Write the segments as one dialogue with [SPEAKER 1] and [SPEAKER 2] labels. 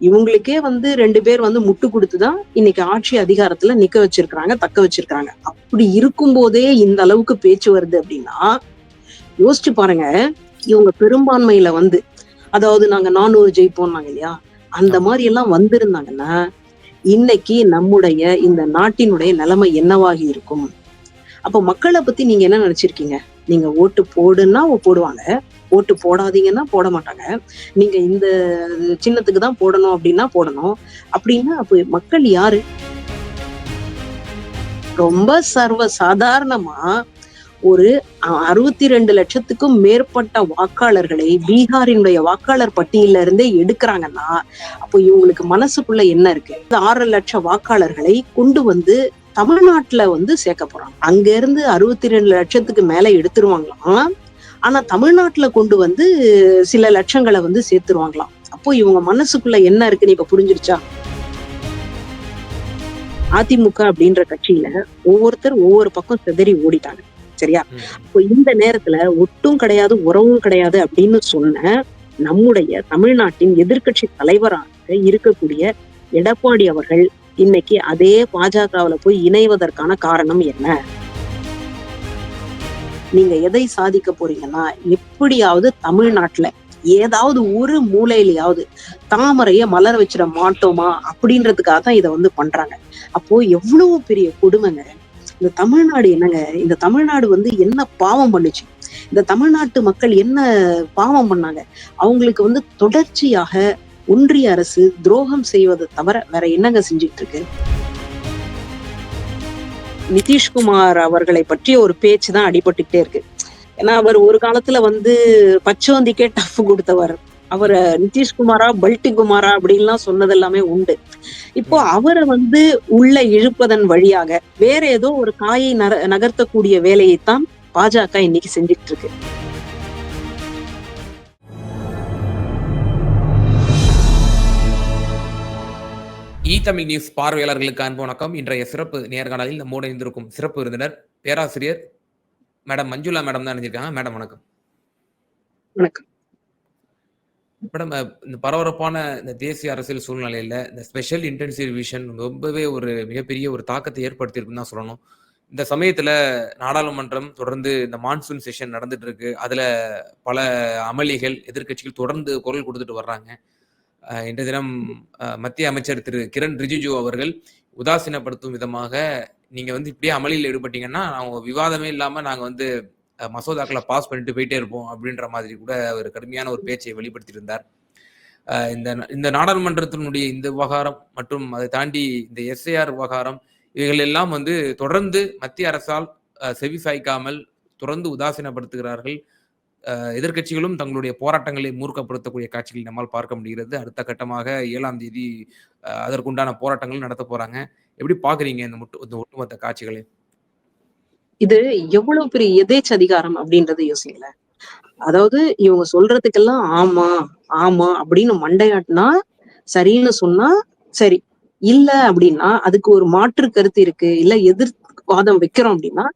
[SPEAKER 1] இவங்களுக்கே வந்து ரெண்டு பேர் வந்து முட்டு கொடுத்துதான் இன்னைக்கு ஆட்சி அதிகாரத்துல நிக்க வச்சிருக்காங்க தக்க வச்சிருக்காங்க அப்படி இருக்கும் போதே இந்த அளவுக்கு பேச்சு வருது அப்படின்னா யோசிச்சு பாருங்க. இவங்க பெரும்பான்மையில வந்து அதாவது நாங்க நானூறு ஜெயிப்போம்னாங்க இல்லையா? அந்த மாதிரி எல்லாம் வந்திருந்தாங்கன்னா இன்னைக்கு நம்முடைய இந்த நாட்டினுடைய நிலைமை என்னவாகி இருக்கும்? அப்ப மக்களை பத்தி நீங்க என்ன நினைச்சிருக்கீங்க? நீங்க ஓட்டு போடுன்னா போடுவாங்க. ஓட்டு போடாதீங்கன்னா போட மாட்டாங்க. நீங்க இந்த சின்னத்துக்கு தான் போடணும் அப்படின்னா போடணும். அப்படின்னா அப்ப மக்கள் யாரு? ரொம்ப சர்வ சாதாரணமா ஒரு அறுபத்தி ரெண்டு லட்சத்துக்கும் மேற்பட்ட வாக்காளர்களை பீகாரினுடைய வாக்காளர் பட்டியல இருந்தே எடுக்கிறாங்கன்னா அப்போ இவங்களுக்கு மனசுக்குள்ள என்ன இருக்கு? இந்த ஆறு லட்சம் வாக்காளர்களை கொண்டு வந்து தமிழ்நாட்டுல வந்து சேர்க்க போறாங்க. அங்க இருந்து அறுபத்தி ரெண்டு லட்சத்துக்கு மேல எடுத்துருவாங்களாம். ஆனா தமிழ்நாட்டுல கொண்டு வந்து சில லட்சங்களை வந்து சேர்த்துருவாங்களாம். அப்போ இவங்க மனசுக்குள்ள என்ன இருக்குன்னு இப்ப புரிஞ்சிருச்சா? அதிமுக அப்படின்ற கட்சியில ஒவ்வொருத்தர் ஒவ்வொரு பக்கம் சிதறி ஓடிட்டாங்க. சரியா? இப்போ இந்த நேரத்துல ஒட்டும் கிடையாது உறவும் கிடையாது அப்படின்னு சொன்ன நம்முடைய தமிழ்நாட்டின் எதிர்கட்சி தலைவராக இருக்கக்கூடிய எடப்பாடி அவர்கள் இன்னைக்கு அதே பாஜகவுல போய் இணைவதற்கான காரணம் என்ன? நீங்க எதை சாதிக்க போறீங்கன்னா எப்படியாவது தமிழ்நாட்டுல ஏதாவது ஒரு மூலையிலையாவது தாமரைய மலர வச்சிட மாட்டோமா அப்படின்றதுக்காக தான் இதை வந்து பண்றாங்க. அப்போ எவ்வளவு பெரிய கொடுமைங்க. இந்த தமிழ்நாடு என்னங்க? இந்த தமிழ்நாடு வந்து என்ன பாவம் பண்ணுச்சு? இந்த தமிழ்நாட்டு மக்கள் என்ன பாவம் பண்ணாங்க? அவங்களுக்கு வந்து தொடர்ச்சியாக ஒன்றிய அரசு துரோகம் செய்வதை தவிர வேற என்னங்க செஞ்சுட்டு இருக்கு? நிதிஷ்குமார் அவர்களை பற்றிய ஒரு பேச்சு தான் அடிபட்டுக்கிட்டே இருக்கு. ஏன்னா அவர் ஒரு காலத்துல வந்து பச்சோந்திக்கே டஃப் கொடுத்தவர். அவரை நிதிஷ்குமாரா பல்டி குமாரா அப்படின்லாம் சொன்னது எல்லாமே உண்டு. இப்போ அவரை வந்து உள்ள இழுப்பதன் வழியாக வேற ஏதோ ஒரு காயை நகர்த்தக்கூடிய வேலையைத்தான் பாஜக இன்னைக்கு செஞ்சுட்டு இருக்கு.
[SPEAKER 2] இ தமிழ் நியூஸ் பார்வையாளர்களுக்கு அன்பு வணக்கம். இன்றைய சிறப்பு நேர்காணலில் நம்மோடு இணைந்திருக்கும் சிறப்பு விருந்தினர் பேராசிரியர் மேடம் மஞ்சுளா மேடம் தான் நினைச்சிருக்காங்க மேடம் வணக்கம்.
[SPEAKER 1] வணக்கம்.
[SPEAKER 2] மேடம் இந்த பரபரப்பான இந்த தேசிய அரசியல் சூழ்நிலையில இந்த ஸ்பெஷல் இன்டென்சிவ் விஷன் ரொம்பவே ஒரு மிகப்பெரிய ஒரு தாக்கத்தை ஏற்படுத்தியிருக்குன்னு தான் சொல்லணும். இந்த சமயத்துல நாடாளுமன்றம் தொடர்ந்து இந்த மான்சூன் செஷன் நடந்துட்டு இருக்கு. அதுல பல அமளிகள் எதிர்கட்சிகள் தொடர்ந்து குரல் கொடுத்துட்டு வர்றாங்க. இன்றைய தினம் மத்திய அமைச்சர் திரு. கிரண் ரிஜிஜு அவர்கள் உதாசீனப்படுத்தும் விதமாக நீங்க வந்து இப்படியே அமளியில் ஈடுபட்டீங்கன்னா அவங்க விவாதமே இல்லாம நாங்க வந்து மசோதாக்களை பாஸ் பண்ணிட்டு போயிட்டே இருப்போம் அப்படின்ற மாதிரி கூட ஒரு கடுமையான ஒரு பேச்சை வெளிப்படுத்தியிருந்தார். இந்த இந்த நாடாளுமன்றத்தினுடைய இந்த விவகாரம் மற்றும் அதை தாண்டி இந்த எஸ்ஐஆர் விவகாரம் இவைகள் எல்லாம் வந்து தொடர்ந்து மத்திய அரசால் செவி சாய்க்காமல் தொடர்ந்து உதாசீனப்படுத்துகிறார்கள். எதிர்கட்சிகளும் தங்களுடைய போராட்டங்களை மூர்க்கப்படுத்தக்கூடிய காட்சிகள் நம்மால் பார்க்க முடிகிறது. அடுத்த கட்டமாக ஏழாம் தேதி அதற்குண்டான போராட்டங்கள் நடத்த போறாங்க. எப்படி பாக்குறீங்க இந்த முட்டு இந்த ஒட்டுமொத்த காட்சிகளை?
[SPEAKER 1] இது எவ்வளவு பெரிய எதேச்ச அதிகாரம் அப்படின்றத யோசிக்கல அதாவது இவங்க சொல்றதுக்கெல்லாம் ஆமா ஆமா அப்படின்னு மண்டையாட்டினா சரின்னு சொன்னா சரி. இல்ல அப்படின்னா அதுக்கு ஒரு மாற்று கருத்து இருக்கு. இல்ல எதிர்வாதம் வைக்கிறோம் அப்படின்னா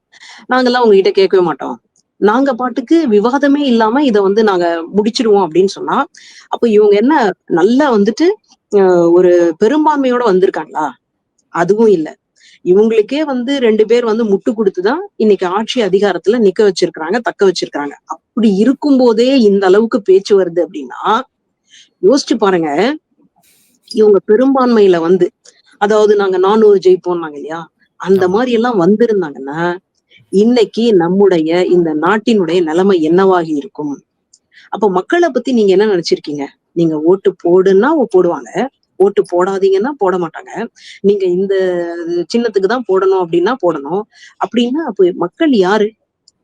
[SPEAKER 1] நாங்கெல்லாம் உங்ககிட்ட கேட்கவே மாட்டோம். நாங்க பாட்டுக்கு விவாதமே இல்லாம இத வந்து நாங்க முடிச்சிருவோம் அப்படின்னு சொன்னா அப்ப இவங்க என்ன நல்லா வந்துட்டு ஒரு பெரும்பான்மையோட வந்திருக்காங்களா? அதுவும் இல்ல. இவங்களுக்கே வந்து ரெண்டு பேர் வந்து முட்டு கொடுத்துதான் இன்னைக்கு ஆட்சி அதிகாரத்துல நிக்க வச்சிருக்காங்க தக்க வச்சிருக்காங்க அப்படி இருக்கும் போதே இந்த அளவுக்கு பேச்சு வருது அப்படின்னா யோசிச்சு பாருங்க. இவங்க பெரும்பான்மையில வந்து அதாவது நாங்க நானூறு ஜெயிப்போம்னாங்க இல்லையா? அந்த மாதிரி எல்லாம் வந்திருந்தாங்கன்னா இன்னைக்கு நம்முடைய இந்த நாட்டினுடைய நிலைமை என்னவாகி இருக்கும்? அப்போ மக்களை பத்தி நீங்க என்ன நினைச்சிருக்கீங்க? நீங்க ஓட்டு போடுன்னா போடுவாங்க. ஓட்டு போடாதீங்கன்னா போட மாட்டாங்க. நீங்க இந்த சின்னத்துக்கு தான் போடணும் அப்படின்னா போடணும். அப்படின்னா அப்ப மக்கள் யாரு?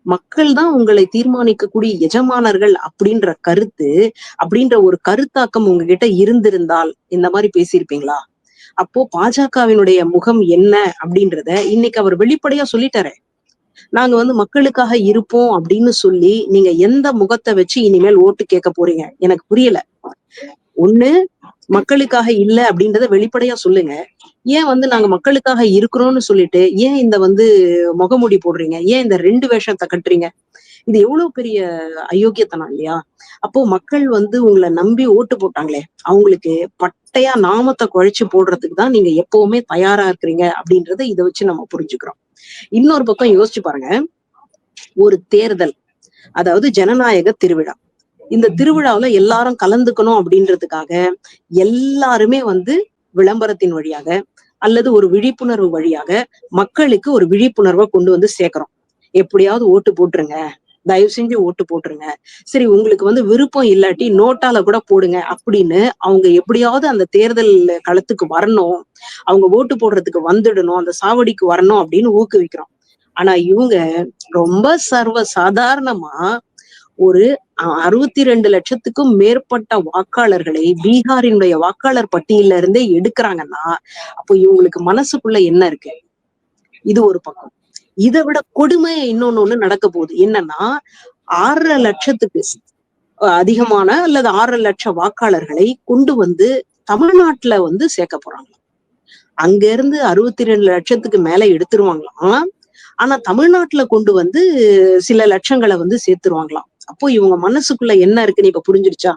[SPEAKER 1] மக்கள் தான் உங்களை தீர்மானிக்கக்கூடிய எஜமானர்கள் அப்படின்ற கருத்து அப்படின்ற ஒரு கருத்தாக்கம் உங்ககிட்ட இருந்திருந்தால் இந்த மாதிரி பேசியிருப்பீங்களா? அப்போ பாஜகவினுடைய முகம் என்ன அப்படின்றத இன்னைக்கு அவர் வெளிப்படையா சொல்லிட்டாரு. நாங்க வந்து மக்களுக்காக இருப்போம் அப்படின்னு சொல்லி நீங்க எந்த முகத்தை வச்சு இனிமேல் ஓட்டு கேட்க போறீங்க? எனக்கு புரியல. ஒண்ணு மக்களுக்காக இல்ல அப்படின்றத வெளிப்படையா சொல்லுங்க. ஏன் வந்து நாங்க மக்களுக்காக இருக்கிறோம்னு சொல்லிட்டு ஏன் இந்த வந்து முகமூடி போடுறீங்க? ஏன் இந்த ரெண்டு வேஷத்தை கட்டுறீங்க? இது எவ்வளவு பெரிய அயோக்கியத்தனம் இல்லையா? அப்போ மக்கள் வந்து உங்களை நம்பி ஓட்டு போட்டாங்களே அவங்களுக்கு பட்டையா நாமத்தை குழைச்சு போடுறதுக்கு தான் நீங்க எப்பவுமே தயாரா இருக்கிறீங்க அப்படின்றத இதை வச்சு நம்ம புரிஞ்சுக்கிறோம். இன்னொரு பக்கம் யோசிச்சு பாருங்க. ஒரு தேர்தல் அதாவது ஜனநாயக திருவிழா. இந்த திருவிழாவுல எல்லாரும் கலந்துக்கணும் அப்படின்றதுக்காக எல்லாருமே வந்து விளம்பரத்தின் வழியாக அல்லது ஒரு விழிப்புணர்வு வழியாக மக்களுக்கு ஒரு விழிப்புணர்வை கொண்டு வந்து சேர்க்கிறோம். எப்படியாவது ஓட்டு போட்டுருங்க. தயவு செஞ்சு ஓட்டு போட்டுருங்க. சரி உங்களுக்கு வந்து விருப்பம் இல்லாட்டி நோட்டால கூட போடுங்க அப்படின்னு அவங்க எப்படியாவது அந்த தேர்தல் களத்துக்கு வரணும் அவங்க ஓட்டு போடுறதுக்கு வந்துடணும் அந்த சாவடிக்கு வரணும் அப்படின்னு ஊக்குவிக்கிறோம். ஆனா இவங்க ரொம்ப சர்வ சாதாரணமா ஒரு அறுபத்தி ரெண்டு லட்சத்துக்கும் மேற்பட்ட வாக்காளர்களை பீகாரினுடைய வாக்காளர் பட்டியல இருந்தே எடுக்கிறாங்கன்னா அப்போ இவங்களுக்கு மனசுக்குள்ள என்ன இருக்கு? இது ஒரு பக்கம். இதை விட கொடுமை இன்னொன்னு ஒண்ணு நடக்க போகுது. என்னன்னா ஆறரை லட்சத்துக்கு அதிகமான அல்லது ஆறரை லட்சம் வாக்காளர்களை கொண்டு வந்து தமிழ்நாட்டுல வந்து சேர்க்க போறாங்க. அங்க இருந்து அறுபத்தி ரெண்டு லட்சத்துக்கு மேல எடுத்துருவாங்களாம். ஆனா தமிழ்நாட்டுல கொண்டு வந்து சில லட்சங்களை வந்து சேர்த்துருவாங்களாம். அப்போ இவங்க மனசுக்குள்ள என்ன இருக்குன்னு இப்ப புரிஞ்சிருச்சா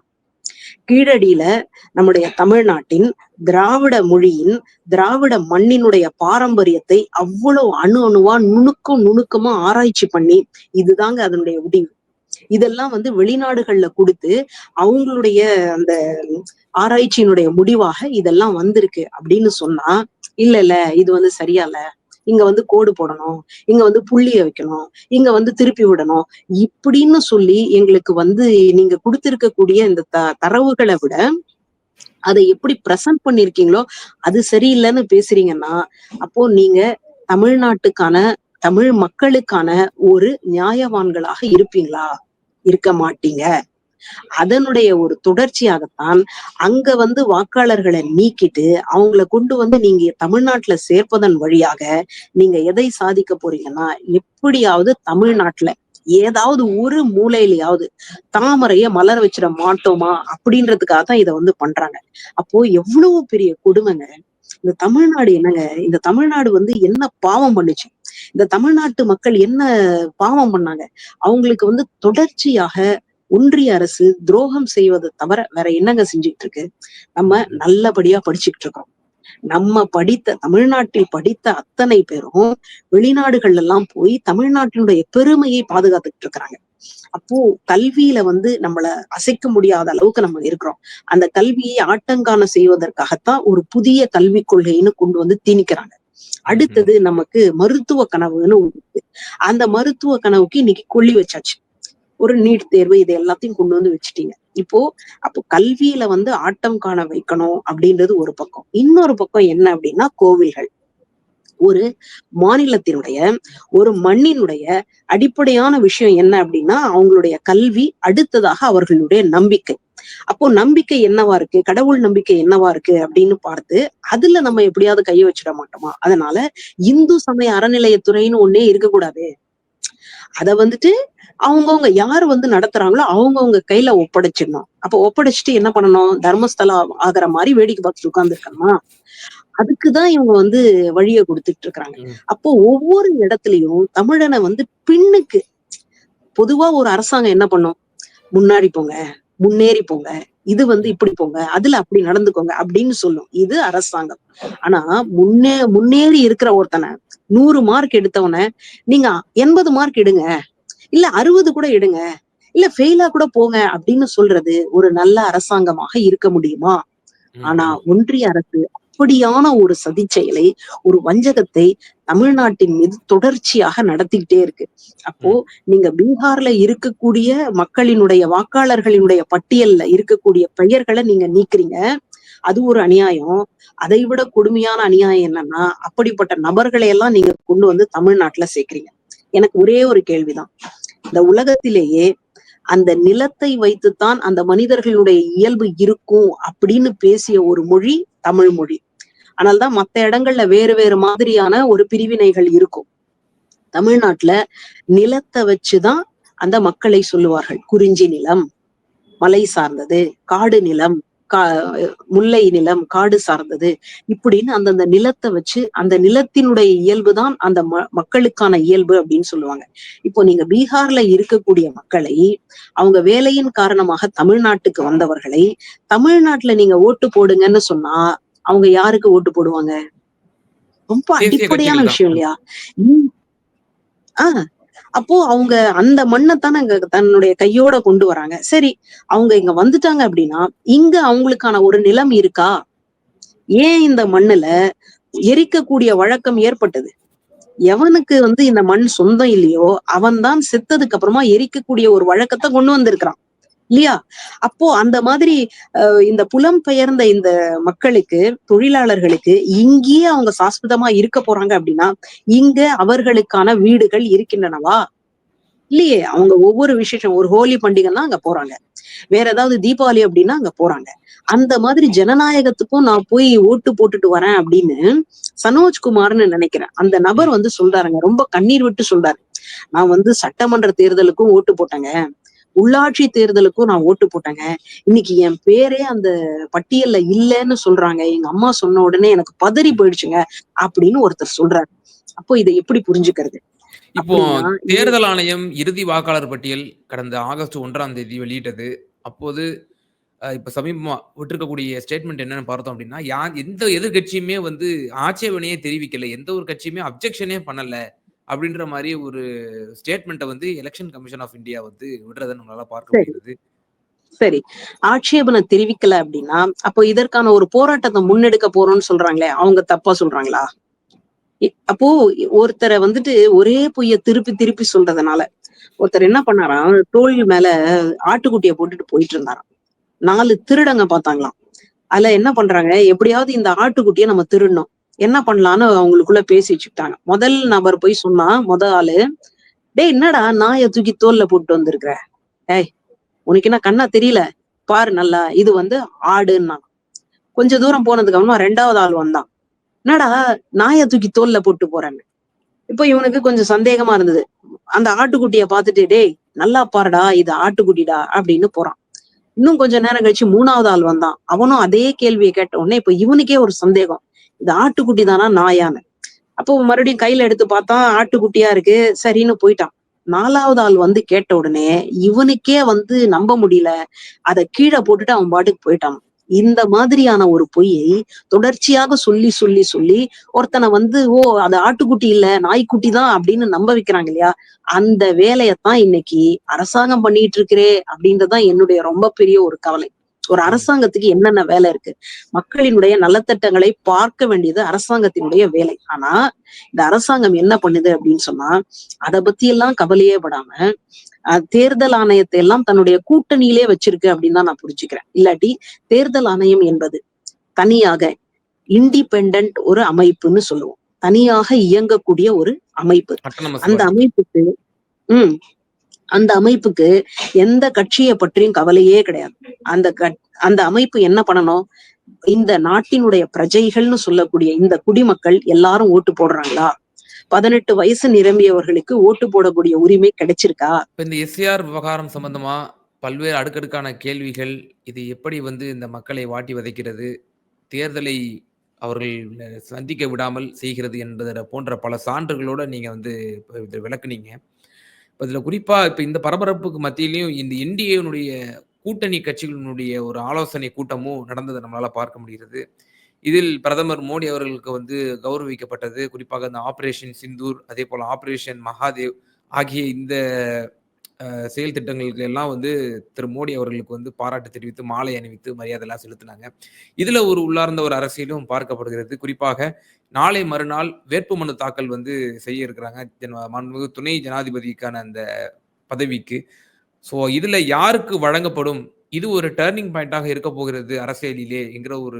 [SPEAKER 1] கீழடியில நம்முடைய தமிழ்நாட்டின் திராவிட மொழியின் திராவிட மண்ணினுடைய பாரம்பரியத்தை அவ்வளவு அணு அணுவா நுணுக்கம் நுணுக்கமா ஆராய்ச்சி பண்ணி இதுதாங்க அதனுடைய முடிவு. இதெல்லாம் வந்து வெளிநாடுகள்ல கொடுத்து அவங்களுடைய அந்த ஆராய்ச்சியினுடைய முடிவாக இதெல்லாம் வந்திருக்கு அப்படின்னு சொன்னா இல்ல இல்ல இது வந்து சரியா இல்ல. இங்க வந்து கோடு போடணும் இங்க வந்து புள்ளிய வைக்கணும் இங்க வந்து திருப்பி விடணும் இப்படின்னு சொல்லி எங்களுக்கு வந்து நீங்க கொடுத்திருக்கக்கூடிய இந்த த தரவுகளை விட அதை எப்படி பிரசன்ட் பண்ணிருக்கீங்களோ அது சரியில்லைன்னு பேசுறீங்கன்னா அப்போ நீங்க தமிழ்நாட்டுக்கான தமிழ் மக்களுக்கான ஒரு நியாயவான்களாக இருப்பீங்களா? இருக்க மாட்டீங்க. அதனுடைய ஒரு தொடர்ச்சியாகத்தான் அங்க வந்து வாக்காளர்களை நீக்கிட்டு அவங்கள கொண்டு வந்து நீங்க தமிழ்நாட்டுல சேர்ப்பதன் வழியாக நீங்க எதை சாதிக்க போறீங்கன்னா எப்படியாவது தமிழ்நாட்டுல ஏதாவது ஒரு மூலையிலயாவது தாமரைய மலர வச்சிட மாட்டோமா அப்படின்றதுக்காக தான் இதை வந்து பண்றாங்க. அப்போ எவ்வளவு பெரிய கொடுமைங்க. இந்த தமிழ்நாடு என்னங்க? இந்த தமிழ்நாடு வந்து என்ன பாவம் பண்ணுச்சு? இந்த தமிழ்நாட்டு மக்கள் என்ன பாவம் பண்ணாங்க? அவங்களுக்கு வந்து தொடர்ச்சியாக ஒன்றிய அரசு துரோகம் செய்வதை தவிர வேற என்னங்க செஞ்சுட்டு இருக்கு? நம்ம நல்லபடியா படிச்சுக்கிட்டு இருக்கோம் நம்ம படித்த தமிழ்நாட்டில் படித்த அத்தனை பேரும் வெளிநாடுகள்ல எல்லாம் போய் தமிழ்நாட்டினுடைய பெருமையை பாதுகாத்துக்கிட்டு இருக்கிறாங்க. அப்போ கல்வியில வந்து நம்மள அசைக்க முடியாத அளவுக்கு நம்ம இருக்கிறோம். அந்த கல்வியை ஆட்டங்கான செய்வதற்காகத்தான் ஒரு புதிய கல்விக் கொள்கைன்னு கொண்டு வந்து திணிக்கிறாங்க. அடுத்தது நமக்கு மருத்துவ கனவுன்னு ஒண்ணு அந்த மருத்துவ கனவுக்கு இன்னைக்கு கொல்லி வச்சாச்சு. ஒரு நீட் தேர்வு இது எல்லாத்தையும் கொண்டு வந்து வச்சுட்டீங்க. இப்போ அப்போ கல்வியில வந்து ஆட்டம் காண வைக்கணும் அப்படின்றது ஒரு பக்கம். இன்னொரு பக்கம் என்ன அப்படின்னா கோவில்கள். ஒரு மாநிலத்தினுடைய ஒரு மண்ணினுடைய அடிப்படையான விஷயம் என்ன அப்படின்னா அவங்களுடைய கல்வி அடுத்ததாக அவர்களுடைய நம்பிக்கை. அப்போ நம்பிக்கை என்னவா இருக்கு? கடவுள் நம்பிக்கை என்னவா இருக்கு அப்படின்னு பார்த்து அதுல நம்ம எப்படியாவது கைய வச்சிட மாட்டோமா? அதனால இந்து சமய அறநிலையத்துறைன்னு ஒன்னே இருக்கக்கூடாது. அத வந்துட்டு அவங்கவுங்க யாரு வந்து நடத்துறாங்களோ அவங்கவுங்க கையில ஒப்படைச்சிடணும். அப்ப ஒப்படைச்சிட்டு என்ன பண்ணணும்? தர்மஸ்தலம் ஆகிற மாதிரி வேடிக்கை பார்த்துட்டு உட்கார்ந்து இருக்கணுமா அதுக்குதான் இவங்க வந்து வழியை கொடுத்துட்டு இருக்கிறாங்க அப்போ ஒவ்வொரு இடத்துலயும் தமிழனை வந்து பின்னுக்கு. பொதுவா ஒரு அரசாங்கம் என்ன பண்ணும்? முன்னாடி போங்க முன்னேறி போங்க. இது வந்து இப்படி போங்க அதுல அப்படி நடந்துக்கோங்க அப்படின்னு சொல்லும். இது அரசாங்கம். ஆனா முன்னே முன்னேறி இருக்கிற ஒருத்தனை நூறு மார்க் எடுத்தவன நீங்க எண்பது மார்க் எடுங்க. இல்ல அறுபது கூட எடுங்க. இல்ல ஃபெயிலா கூட போங்க அப்படின்னு சொல்றது ஒரு நல்ல அரசாங்கமாக இருக்க முடியுமா? ஆனா ஒன்றிய அரசு அப்படியான ஒரு சதி செயலை ஒரு வஞ்சகத்தை தமிழ்நாட்டின் மீது தொடர்ச்சியாக நடத்திக்கிட்டே இருக்கு. அப்போ நீங்க பீகார்ல இருக்கக்கூடிய மக்களினுடைய வாக்காளர்களினுடைய பட்டியல்ல இருக்கக்கூடிய பெயர்களை நீங்க நீக்கிறீங்க. அது ஒரு அநியாயம். அதை விட கொடுமையான அநியாயம் என்னன்னா அப்படிப்பட்ட நபர்களை எல்லாம் நீங்க கொண்டு வந்து தமிழ்நாட்டுல சேர்க்கிறீங்க. எனக்கு ஒரே ஒரு கேள்விதான். இந்த உலகத்திலேயே அந்த நிலத்தை வைத்துத்தான் அந்த மனிதர்களுடைய இயல்பு இருக்கும் அப்படின்னு பேசிய ஒரு மொழி தமிழ் மொழி. ஆனால்தான் மத்த இடங்கள்ல வேறு வேறு மாதிரியான ஒரு பிரிவினைகள் இருக்கும். தமிழ்நாட்டுல நிலத்தை வச்சுதான் அந்த மக்களை சொல்லுவார்கள். குறிஞ்சி நிலம் மலை சார்ந்தது காடு நிலம் கா முல்லை நிலம் காடு சார்ந்தது இப்படின்னு அந்தந்த நிலத்தை வச்சு அந்த நிலத்தினுடைய இயல்பு தான் அந்த ம மக்களுக்கான இயல்பு அப்படின்னு சொல்லுவாங்க. இப்போ நீங்க பீகார்ல இருக்கக்கூடிய மக்களை அவங்க வேலையின் காரணமாக தமிழ்நாட்டுக்கு வந்தவர்களை தமிழ்நாட்டுல நீங்க ஓட்டு போடுங்கன்னு சொன்னா அவங்க யாருக்கு ஓட்டு போடுவாங்க? ரொம்ப அடிப்படையான விஷயம்
[SPEAKER 2] தான்.
[SPEAKER 1] இல்லையா ஆஹ் அப்போ அவங்க அந்த மண்ணைத்தானே அங்க தன்னுடைய கையோட கொண்டு வராங்க. சரி அவங்க இங்க வந்துட்டாங்க அப்படின்னா இங்க அவங்களுக்கான ஒரு நிலம் இருக்கா? ஏன் இந்த மண்ணுல எரிக்கக்கூடிய வழக்கம் ஏற்பட்டது? எவனுக்கு வந்து இந்த மண் சொந்தம் இல்லையோ அவன் தான் செத்ததுக்கு அப்புறமா எரிக்கக்கூடிய ஒரு வழக்கத்தை கொண்டு வந்திருக்கிறான். இல்லையா? அப்போ அந்த மாதிரி இந்த புலம் பெயர்ந்த இந்த மக்களுக்கு தொழிலாளர்களுக்கு இங்கேயே அவங்க சாஸ்வதமா இருக்க போறாங்க அப்படின்னா இங்க அவர்களுக்கான வீடுகள் இருக்கின்றனவா? இல்லையே அவங்க ஒவ்வொரு விசேஷம் ஒரு ஹோலி பண்டிகைன்னா அங்க போறாங்க. வேற ஏதாவது தீபாவளி அப்படின்னா அங்க போறாங்க. அந்த மாதிரி ஜனநாயகத்துக்கும் நான் போய் ஓட்டு போட்டுட்டு வரேன் அப்படின்னு சனோஜ்குமார்னு நினைக்கிறேன். அந்த நபர் வந்து சொல்றாருங்க. ரொம்ப கண்ணீர் விட்டு சொல்றாரு. நான் வந்து சட்டமன்ற தேர்தலுக்கும் ஓட்டு போட்டேங்க. உள்ளாட்சி தேர்தலுக்கும் நான் ஓட்டு போட்டேங்க. இன்னைக்கு என் பேரே அந்த பட்டியல்ல இல்லைன்னு சொல்றாங்க. எங்க அம்மா சொன்ன உடனே எனக்கு பதறி போயிடுச்சுங்க அப்படின்னு ஒருத்தர் சொல்றாரு. அப்போ இதை எப்படி புரிஞ்சுக்கிறது?
[SPEAKER 2] இப்போ தேர்தல் ஆணையம் இறுதி வாக்காளர் பட்டியல் கடந்த ஆகஸ்ட் ஒன்றாம் தேதி வெளியிட்டது. அப்போது இப்ப சமீபமா விட்டிருக்கக்கூடிய ஸ்டேட்மெண்ட் என்னன்னு பார்த்தோம் அப்படின்னா யா எந்த எதிர்கட்சியுமே வந்து ஆட்சேபனையே தெரிவிக்கல. எந்த ஒரு கட்சியுமே அப்ஜெக்ஷனே பண்ணல. அப்படின்ற மாதிரி ஒரு ஸ்டேட்மெண்ட்டை வந்து எலெக்ஷன் கமிஷன் ஆஃப் இந்தியா வந்து விடுறதை நம்மளால பார்க்க. முடியுது.
[SPEAKER 1] சரி. ஆட்சேபனை தெரிவிக்கல அப்படின்னா அப்போ இதற்கான ஒரு போராட்டத்தை முன்னெடுக்க போறோம்னு சொல்றாங்களே அவங்க தப்பா சொல்றாங்களா? அப்போ ஒருத்தரை வந்துட்டு ஒரே பொய்ய திருப்பி திருப்பி சொல்றதுனால ஒருத்தர் என்ன பண்ணாராம் தோல் மேல ஆட்டுக்குட்டிய போட்டுட்டு போயிட்டு இருந்தாராம். நாலு திருடங்க பார்த்தாங்களாம். அதுல என்ன பண்றாங்க எப்படியாவது இந்த ஆட்டுக்குட்டிய நம்ம திருடணும். என்ன பண்ணலாம்னு அவங்களுக்குள்ள பேசி வச்சுக்கிட்டாங்க. முதல் நபர் போய் சொன்னா முத ஆளு டேய் என்னடா நாய தூக்கி தோல்ல போட்டு வந்திருக்கிற? ஏய் உனக்கு என்ன கண்ணா தெரியல? பாரு நல்லா இது வந்து ஆடுன்னா. கொஞ்ச தூரம் போனதுக்கு அப்புறமா ரெண்டாவது ஆள் வந்தான். என்னடா நாயை தூக்கி தோல்ல போட்டு போறேன்னு. இப்போ இவனுக்கு கொஞ்சம் சந்தேகமா இருந்தது. அந்த ஆட்டுக்குட்டிய பார்த்துட்டு டேய் நல்லா பாருடா இது ஆட்டுக்குட்டிடா அப்படின்னு போறான். இன்னும் கொஞ்ச நேரம் கழிச்சு மூணாவது ஆள் வந்தான். அவனும் அதே கேள்வியை கேட்ட உடனே இப்ப இவனுக்கே ஒரு சந்தேகம். இது ஆட்டுக்குட்டி தானா? நாயான்னு. அப்போ மறுபடியும் கையில எடுத்து பார்த்தா ஆட்டுக்குட்டியா இருக்கு. சரின்னு போயிட்டான். நாலாவது ஆள் வந்து கேட்ட உடனே இவனுக்கே வந்து நம்ப முடியல. அதை கீழே போட்டுட்டு அவன் பாட்டுக்கு போயிட்டான். இந்த மாதிரியான ஒரு பொய்யை தொடர்ச்சியாக சொல்லி சொல்லி சொல்லி ஒருத்தனை வந்து ஓ அது ஆட்டுக்குட்டி இல்ல நாய்க்குட்டி தான் அப்படின்னு நம்ப வைக்கிறாங்க இல்லையா? அந்த வேலையத்தான் இன்னைக்கு அரசாங்கம் பண்ணிட்டு இருக்கிறே அப்படின்றதுதான் என்னுடைய ரொம்ப பெரிய ஒரு கவலை. ஒரு அரசாங்கத்துக்கு என்னென்ன வேலை இருக்கு? மக்களினுடைய நலத்திட்டங்களை பார்க்க வேண்டியது அரசாங்கத்தினுடைய வேலை. ஆனா இந்த அரசாங்கம் என்ன பண்ணுது அப்படின்னு சொன்னா அதை பத்தி எல்லாம் கவலையே படாம தேர்தல் ஆணையத்தை எல்லாம் தன்னுடைய கூட்டணியிலே வச்சிருக்கு அப்படின்னு தான் நான் புரிஞ்சுக்கிறேன். இல்லாட்டி தேர்தல் ஆணையம் என்பது தனியாக இண்டிபெண்ட் ஒரு அமைப்புன்னு சொல்லுவோம். தனியாக இயங்கக்கூடிய ஒரு அமைப்பு. அந்த அமைப்புக்கு உம் அந்த அமைப்புக்கு எந்த கட்சியை பற்றியும் கவலையே கிடையாது. அந்த கட்- அந்த அமைப்பு என்ன பண்ணணும்? இந்த நாட்டினுடைய பிரஜைகள்னு சொல்லக்கூடிய இந்த குடிமக்கள் எல்லாரும் ஓட்டு போடுறாங்களா? பதினெட்டு வயசு நிரம்பியவர்களுக்கு ஓட்டு போடக்கூடிய உரிமை கிடைச்சிருக்கா?
[SPEAKER 2] இந்த எஸ்ஆர் விவகாரம் சம்பந்தமா பல்வேறு அடுக்கடுக்கான கேள்விகள் இது எப்படி வந்து இந்த மக்களை வாட்டி வதைக்கிறது தேர்தலை அவர்கள் சந்திக்க விடாமல் செய்கிறது என்பதை போன்ற பல சான்றுகளோட நீங்க வந்து விளக்குனீங்க. இப்ப குறிப்பாக இப்போ இந்த பரபரப்புக்கு மத்தியிலையும் இந்த என்டிஏனுடைய கூட்டணி கட்சிகளினுடைய ஒரு ஆலோசனை கூட்டமும் நடந்ததை நம்மளால் பார்க்க முடிகிறது. இதில் பிரதமர் மோடி அவர்களுக்கு வந்து கௌரவிக்கப்பட்டது. குறிப்பாக இந்த ஆபரேஷன் சிந்தூர் அதே போல் ஆபரேஷன் மகாதேவ் ஆகிய இந்த செயல் திட்டங்களுக்கு எல்லாம் வந்து திரு. மோடி அவர்களுக்கு வந்து பாராட்டு தெரிவித்து மாலை அணிவித்து மரியாதை எல்லாம் செலுத்தினாங்க. இதுல ஒரு உள்ளார்ந்த ஒரு அரசியலும் பார்க்கப்படுகிறது. குறிப்பாக நாளை மறுநாள் வேட்புமனு தாக்கல் வந்து செய்ய இருக்கிறாங்க. மாண்புமிகு துணை ஜனாதிபதிக்கான அந்த பதவிக்கு. ஸோ இதுல யாருக்கு வழங்கப்படும்? இது ஒரு டேர்னிங் பாயிண்டாக இருக்க போகிறது அரசியலிலே என்கிற ஒரு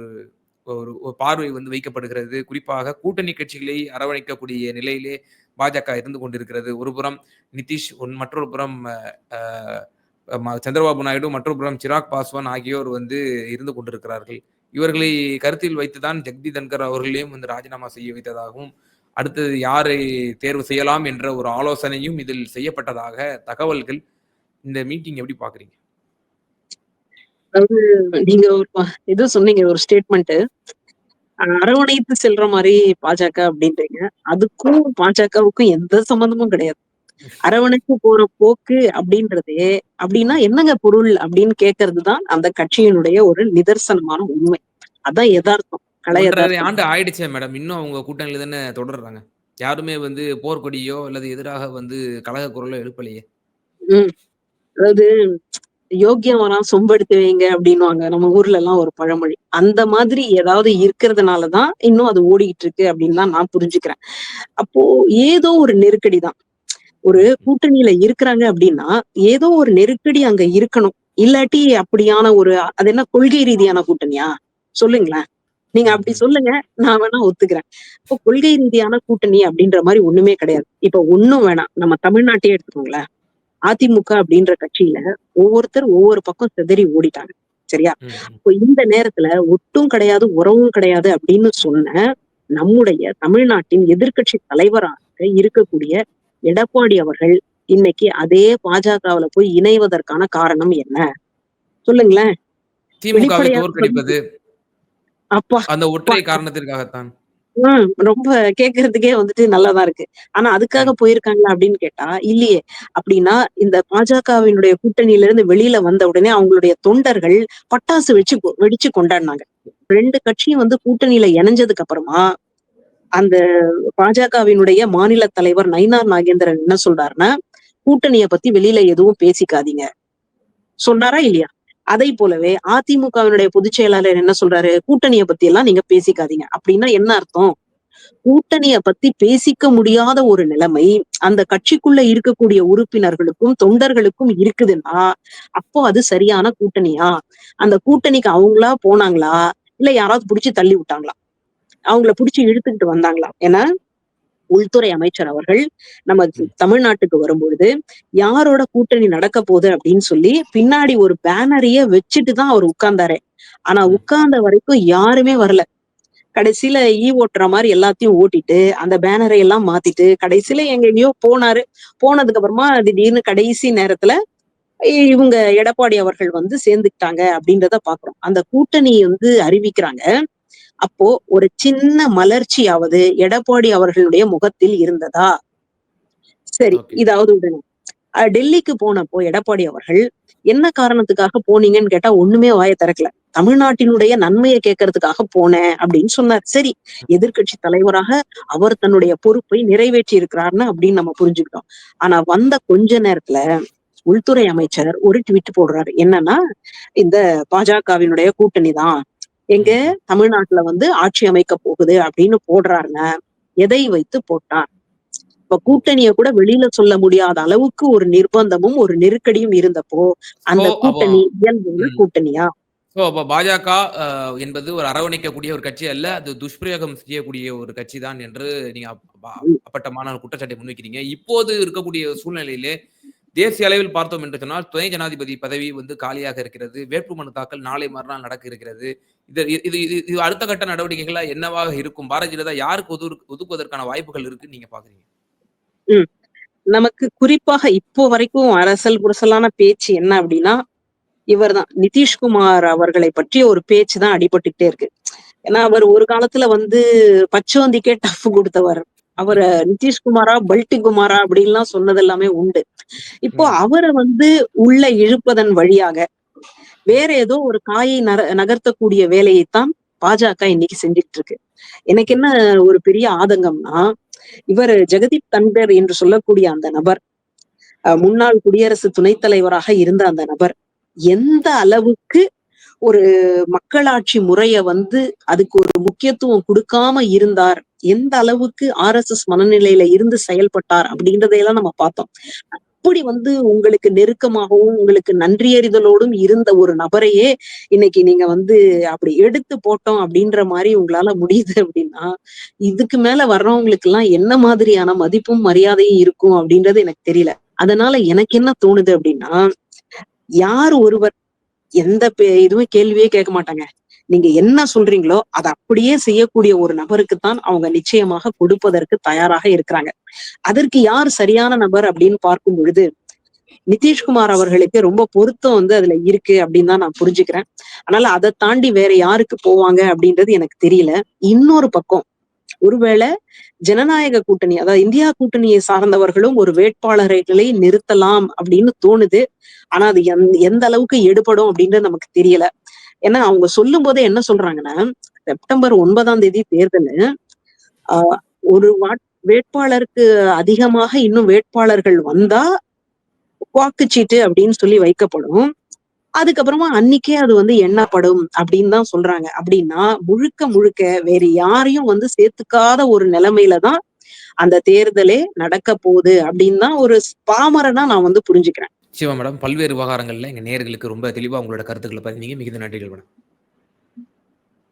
[SPEAKER 2] ஒரு ஒரு பார்வை வந்து வைக்கப்படுகிறது. குறிப்பாக கூட்டணி கட்சிகளை அரவணைக்கக்கூடிய நிலையிலே பாஜக இருந்து கொண்டிருக்கிறது. ஒரு புறம் நிதிஷ் மற்றொரு புறம் சந்திரபாபு நாயுடு மற்றொரு புறம் சிராக் பாஸ்வான் ஆகியோர் வந்து இருந்து கொண்டிருக்கிறார்கள். இவர்களை கருத்தில் வைத்துதான் ஜெக்தி தன்கர் அவர்களையும் வந்து ராஜினாமா செய்ய வைத்ததாகவும் அடுத்தது யாரை தேர்வு செய்யலாம் என்ற ஒரு ஆலோசனையும் இதில் செய்யப்பட்டதாக தகவல்கள் இந்த மீட்டிங் எப்படி பாக்குறீங்க
[SPEAKER 1] அதாவது நீங்க ஒரு இது சொன்னீங்க ஒரு ஸ்டேட்மெண்ட் அரவணைத்து செல்ற மாதிரி பாஜக அப்படின்றீங்க. அதுக்கும் பாஜகவுக்கும் எந்த சம்பந்தமும் கிடையாது. அரவணைத்து போற போக்கு அப்படின்றதே அப்படின்னா என்னங்க பொருள் அப்படின்னு கேட்கறதுதான் அந்த கட்சியினுடைய ஒரு நிதர்சனமான உண்மை. அதான் யதார்த்தம் கலை
[SPEAKER 2] ஆண்டு ஆயிடுச்சே மேடம். இன்னும் அவங்க கூட்டணியில தானே தொடர்றாங்க. யாருமே வந்து போர்க்கொடியோ அல்லது எதிராக வந்து கழக குரலோ எழுப்பலையே
[SPEAKER 1] அதாவது யோக்கியம் வரான் சொம்பெடுத்து வைங்க அப்படின்னுவாங்க. நம்ம ஊர்ல எல்லாம் ஒரு பழமொழி. அந்த மாதிரி ஏதாவது இருக்கிறதுனாலதான் இன்னும் அது ஓடிக்கிட்டு இருக்கு அப்படின்னு தான் நான் புரிஞ்சுக்கிறேன். அப்போ ஏதோ ஒரு நெருக்கடி தான் ஒரு கூட்டணியில இருக்கிறாங்க அப்படின்னா ஏதோ ஒரு நெருக்கடி அங்க இருக்கணும். இல்லாட்டி அப்படியான ஒரு அது என்ன கொள்கை ரீதியான கூட்டணியா? சொல்லுங்களேன். நீங்க அப்படி சொல்லுங்க நான் வேணா ஒத்துக்கிறேன். இப்போ கொள்கை ரீதியான கூட்டணி அப்படின்ற மாதிரி ஒண்ணுமே கிடையாது. இப்ப ஒண்ணும் வேணாம். நம்ம தமிழ்நாட்டையே எடுத்துக்கோங்களேன். அதிமுக அப்படின்ற கட்சியில ஒவ்வொருத்தர் ஒவ்வொரு பக்கம் சிதறி ஓடிட்டாங்க. சரியா. இப்போ இந்த நேரத்துல ஒட்டும் கிடையாது உறவும் கிடையாது அப்படின்னு சொன்ன நம்முடைய தமிழ்நாட்டின் எதிர்க்கட்சி தலைவராக இருக்கக்கூடிய எடப்பாடி அவர்கள் இன்னைக்கு அதே பாஜகவுல போய் இணைவதற்கான காரணம் என்ன? சொல்லுங்களேன்.
[SPEAKER 2] தோற்கடிப்பது
[SPEAKER 1] அப்பா.
[SPEAKER 2] அந்த ஒற்றை காரணத்திற்காகத்தான்.
[SPEAKER 1] உம் ரொம்ப கேக்குறதுக்கே வந்துட்டு நல்லாதான் இருக்கு. ஆனா அதுக்காக போயிருக்காங்களா அப்படின்னு கேட்டா இல்லையே. அப்படின்னா இந்த பாஜகவினுடைய கூட்டணியில இருந்து வெளியில வந்த உடனே அவங்களுடைய தொண்டர்கள் பட்டாசு வெடிச்சு கொ- வெடிச்சு கொண்டாடினாங்க. ரெண்டு கட்சியும் வந்து கூட்டணியில இணைஞ்சதுக்கு அப்புறமா அந்த பாஜகவினுடைய மாநில தலைவர் நயினார் நாகேந்திரன் என்ன சொல்றாருன்னா கூட்டணிய பத்தி வெளியில எதுவும் பேசிக்காதீங்க. சொன்னாரா இல்லையா? அதை போலவே அதிமுகவினுடைய பொதுச் செயலாளர் என்ன சொல்றாரு? கூட்டணியை பத்தி எல்லாம் நீங்க பேசிக்காதீங்க. அப்படின்னா என்ன அர்த்தம்? கூட்டணிய பத்தி பேசிக்க முடியாத ஒரு நிலைமை அந்த கட்சிக்குள்ள இருக்கக்கூடிய உறுப்பினர்களுக்கும் தொண்டர்களுக்கும் இருக்குதுன்னா அப்போ அது சரியான கூட்டணியா? அந்த கூட்டணிக்கு அவங்களா போனாங்களா? இல்ல யாராவது புடிச்சு தள்ளி விட்டாங்களா? அவங்கள புடிச்சு இழுத்துக்கிட்டு வந்தாங்களா? ஏன்னா உள்துறை அமைச்சர் அவர்கள் நம்ம தமிழ்நாட்டுக்கு வரும்பொழுது யாரோட கூட்டணி நடக்க போகுது? அப்படின்னு சொல்லி பின்னாடி ஒரு பேனரையே வச்சுட்டு தான் அவர் உட்கார்ந்தாரு. ஆனா உட்கார்ந்த வரைக்கும் யாருமே வரல. கடைசியில ஈ ஓட்டுற மாதிரி எல்லாத்தையும் ஓட்டிட்டு அந்த பேனரை எல்லாம் மாத்திட்டு கடைசியில எங்கெங்கயோ போனாரு. போனதுக்கு அப்புறமா திடீர்னு கடைசி நேரத்துல இவங்க எடப்பாடி அவர்கள் வந்து சேர்ந்துக்கிட்டாங்க அப்படின்றத பாக்குறோம். அந்த கூட்டணி வந்து அறிவிக்கிறாங்க. அப்போ ஒரு சின்ன மலர்ச்சியாவது எடப்பாடி அவர்களுடைய முகத்தில் இருந்ததா? சரி. இதாவது உடனே. டெல்லிக்கு போனப்போ எடப்பாடி அவர்கள் என்ன காரணத்துக்காக போனீங்கன்னு கேட்டா ஒண்ணுமே வாய திறக்கல. தமிழ்நாட்டினுடைய நன்மையை கேட்கறதுக்காக போனேன் அப்படின்னு சொன்னார். சரி எதிர்க்கட்சி தலைவராக அவர் தன்னுடைய பொறுப்பை நிறைவேற்றி இருக்கிறார்னு அப்படின்னு நம்ம புரிஞ்சுக்கிட்டோம். ஆனா வந்த கொஞ்ச நேரத்துல உள்துறை அமைச்சர் ஒரு ட்வீட் போடுறாரு. என்னன்னா இந்த பாஜகவினுடைய கூட்டணி தான். எங்க தமிழ்நாட்டுல வந்து ஆட்சி அமைக்க போகுது அப்படின்னு போடுறாருங்க. எதை வைத்து போட்டார்? இப்ப கூட்டணிய கூட வெளியில சொல்ல முடியாத அளவுக்கு ஒரு நிர்பந்தமும் ஒரு நெருக்கடியும் இருந்தப்போ அந்த கூட்டணி இயல்பான
[SPEAKER 2] ம்.
[SPEAKER 1] கூட்டணியா?
[SPEAKER 2] ஸோ அப்போ பாஜக என்பது ஒரு அரவணைக்கக்கூடிய ஒரு கட்சி அல்ல அது துஷ்பிரயோகம் செய்யக்கூடிய ஒரு கட்சி தான் என்று நீங்க அப்ப- அப்ப- அப்பட்டமான குற்றச்சாட்டை முன்வைக்கிறீங்க. இப்போது இருக்கக்கூடிய சூழ்நிலையிலே தேசிய அளவில் பார்த்தோம் என்று சொன்னால் துணை ஜனாதிபதி பதவி வந்து காலியாக இருக்கிறது. வேட்புமனு தாக்கல் நாளை மறுநாள் நடக்க இருக்கிறது. இது இது இது இது அடுத்த கட்ட நடவடிக்கைகளா என்னவாக இருக்கும்? பாரதிய ஜனதா யாருக்கு ஒது ஒதுக்குவதற்கான வாய்ப்புகள் இருக்கு நீங்க பாக்குறீங்க?
[SPEAKER 1] நமக்கு குறிப்பாக இப்போ வரைக்கும் அரசல் புரசலான பேச்சு என்ன அப்படின்னா இவர்தான். நிதிஷ்குமார் அவர்களை பற்றிய ஒரு பேச்சு தான் அடிபட்டுக்கிட்டே இருக்கு. ஏன்னா அவர் ஒரு காலத்துல வந்து பச்சோந்திக்கே டஃப் கொடுத்தவர். அவரை நிதிஷ்குமாரா பல்டி குமாரா அப்படின்லாம் சொன்னது எல்லாமே உண்டு இப்போ. அவரை வந்து உள்ள இழுப்பதன் வழியாக வேற ஏதோ ஒரு காயை நர நகர்த்தக்கூடிய வேலையைத்தான் பாஜக இன்னைக்கு செஞ்சுட்டு இருக்கு எனக்கு என்ன ஒரு பெரிய ஆதங்கம்னா இவர் ஜெகதீப் தன்கர் என்று சொல்லக்கூடிய அந்த நபர் முன்னாள் குடியரசு துணைத் தலைவராக இருந்த அந்த நபர் எந்த அளவுக்கு ஒரு மக்களாட்சி முறைய வந்து அதுக்கு ஒரு முக்கியத்துவம் கொடுக்காம இருந்தார். எந்த அளவுக்கு ஆர் எஸ் எஸ் மனநிலையில இருந்து செயல்பட்டார் அப்படின்றதையெல்லாம் நம்ம பார்த்தோம். அப்படி வந்து உங்களுக்கு நெருக்கமாகவும் உங்களுக்கு நன்றியறிதலோடும் இருந்த ஒரு நபரையே இன்னைக்கு நீங்க வந்து அப்படி எடுத்து போட்டோம் அப்படின்ற மாதிரி உங்களால முடியுது அப்படின்னா இதுக்கு மேல வர்றவங்களுக்கு எல்லாம் என்ன மாதிரியான மதிப்பும் மரியாதையும் இருக்கும் அப்படின்றது எனக்கு தெரியல. அதனால எனக்கு என்ன தோணுது அப்படின்னா யார் ஒருவர் எந்த பே- இதுவும் கேள்வியே கேட்க மாட்டாங்க. நீங்க என்ன சொல்றீங்களோ அதை அப்படியே செய்யக்கூடிய ஒரு நபருக்குத்தான் அவங்க நிச்சயமாக கொடுப்பதற்கு தயாராக இருக்கிறாங்க. அதற்கு யார் சரியான நபர் அப்படின்னு பார்க்கும் பொழுது நிதிஷ்குமார் அவர்களுக்கு ரொம்ப பொருத்தம் வந்து அதுல இருக்கு அப்படின்னு தான் நான் புரிஞ்சுக்கிறேன். அதனால அதை தாண்டி வேற யாருக்கு போவாங்க அப்படின்றது எனக்கு தெரியல. இன்னொரு பக்கம் ஒருவேளை ஜனநாயக கூட்டணி அதாவது இந்தியா கூட்டணியை சார்ந்தவர்களும் ஒரு வேட்பாளர்களை நிறுத்தலாம் அப்படின்னு தோணுது. ஆனா அது எந்த- எந்த அளவுக்கு எடுபடும் அப்படின்றது நமக்கு தெரியல. ஏன்னா அவங்க சொல்லும் போதே என்ன சொல்றாங்கன்னா செப்டம்பர் ஒன்பதாம் தேதி தேர்தல் ஆஹ் ஒரு வாட் வேட்பாளருக்கு அதிகமாக இன்னும் வேட்பாளர்கள் வந்தா வாக்குச்சீட்டு அப்படின்னு சொல்லி வைக்கப்படும். அதுக்கப்புறமா அன்னைக்கே அது வந்து எண்ணப்படும் அப்படின்னு தான் சொல்றாங்க. அப்படின்னா முழுக்க முழுக்க வேற யாரையும் வந்து சேர்த்துக்காத ஒரு நிலைமையில தான் அந்த தேர்தலே நடக்க போகுது அப்படின்னு தான் ஒரு பாமரனா நான் வந்து புரிஞ்சுக்கிறேன்.
[SPEAKER 2] சிவா மேடம் பல்வேறு விவகாரங்கள்ல எங்க நேர்களுக்கு ரொம்ப தெளிவா உங்களோட கருத்துக்களை பதினீங்க மிகுந்த நன்றிகள் மேடம்.